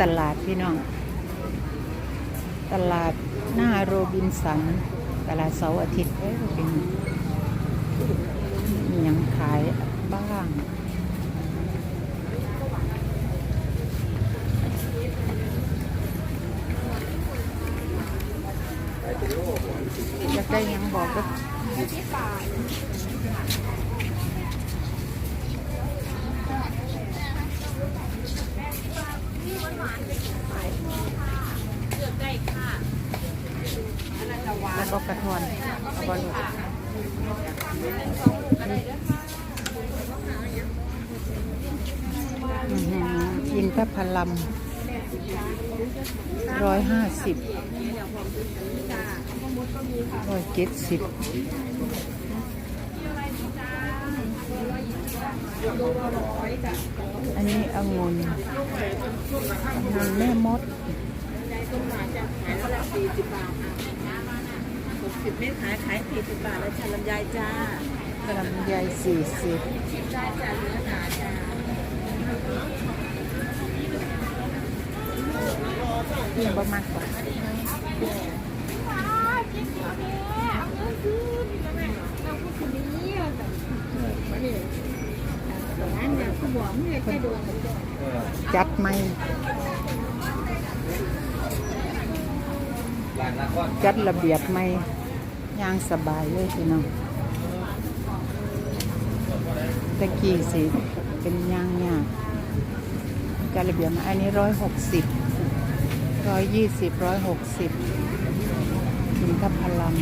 ตลาดพี่น้อง ตลาดหน้าโรบินสัน ตลาดเสาร์อาทิตย์เอ้ยเป็นยังขายบ้างอยากได้ยังบอกก็ แล้วก็กระทอนเอาบอลลูกอื้อหืออินทพลัมร้อยห้าสิบร้อยเจ็ดสิบ อันนี้องุ่นองุ่นแม่มดสิบเมตรขายขายสี่สิบบาทแล้วจ้าลำไยจ้าลำไยสี่สิบได้จ้าเนื้อหนาจ้านี่ประมาณกว่า อันนี้คือหวงเนี่ยแค่ดวง จัดไหมจัดระเบียบไหมย่างสบายเลยพี่น้องตะกี้สิ เป็นย่างยากจัดระเบียบไหมอันนี้ร้อยหกสิบร้อยยี่สิบร้อยหกสิบกินกับพลัง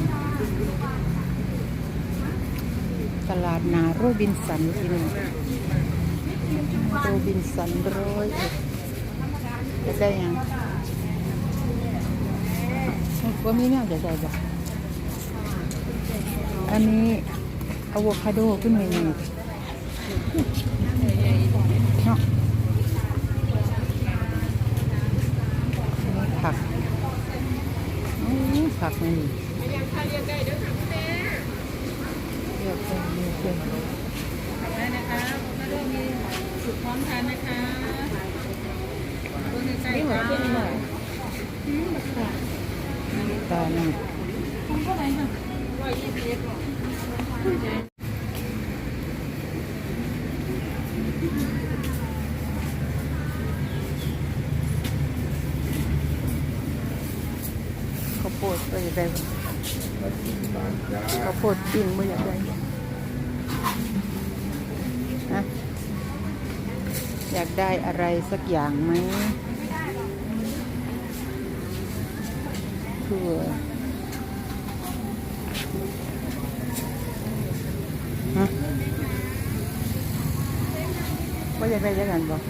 ตลาดนาโรบินสันพี่น้อง โรบินสันร้อยเอ็ดจะได้ยังว่ามีแนวจะได้บ่อันนี้อะโวคาโดขึ้นมาหนึ่งเนาะผักผักนี่เรียกเป็นเรียกเป็นได้นะคะก็ต้องมีสุด พร้อมทานนะคะตัวในใจจ้าตาหนึ่งคุ้มเท่าไหร่ค่ะร้อยยี่สิบข้าวโพดก็อยากได้ข้าวโพดปิ้งไม่อยากได้นะอยาก ได้อะไรสักอย่างไหมเพื่อฮะว่าจะได้ยังไงบอก